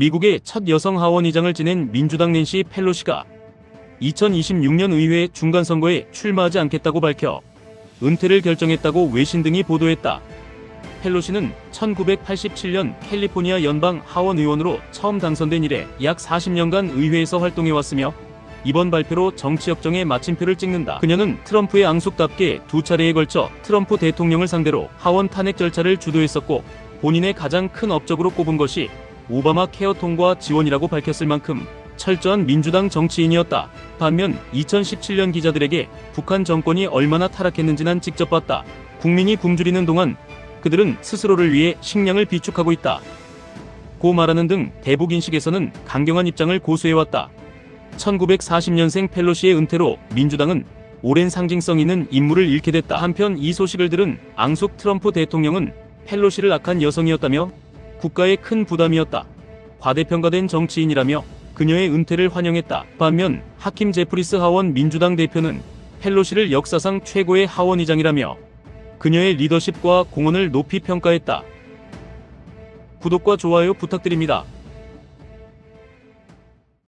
미국의 첫 여성 하원의장을 지낸 민주당 낸시 펠로시가 2026년 의회 중간선거에 출마하지 않겠다고 밝혀 은퇴를 결정했다고 외신 등이 보도했다. 펠로시는 1987년 캘리포니아 연방 하원 의원으로 처음 당선된 이래 약 40년간 의회에서 활동해왔으며 이번 발표로 정치 역정에 마침표를 찍는다. 그녀는 트럼프의 앙숙답게 두 차례에 걸쳐 트럼프 대통령을 상대로 하원 탄핵 절차를 주도했었고 본인의 가장 큰 업적으로 꼽은 것이 오바마 케어 통과 지원이라고 밝혔을 만큼 철저한 민주당 정치인이었다. 반면 2017년 기자들에게 북한 정권이 얼마나 타락했는지 난 직접 봤다. 국민이 굶주리는 동안 그들은 스스로를 위해 식량을 비축하고 있다. 고 말하는 등 대북 인식에서는 강경한 입장을 고수해왔다. 1940년생 펠로시의 은퇴로 민주당은 오랜 상징성 있는 인물을 잃게 됐다. 한편 이 소식을 들은 앙숙 트럼프 대통령은 펠로시를 악한 여성이었다며 국가에 큰 부담이었다. 과대평가된 정치인이라며 그녀의 은퇴를 환영했다. 반면 하킴 제프리스 하원 민주당 대표는 펠로시를 역사상 최고의 하원의장이라며 그녀의 리더십과 공헌을 높이 평가했다. 구독과 좋아요 부탁드립니다.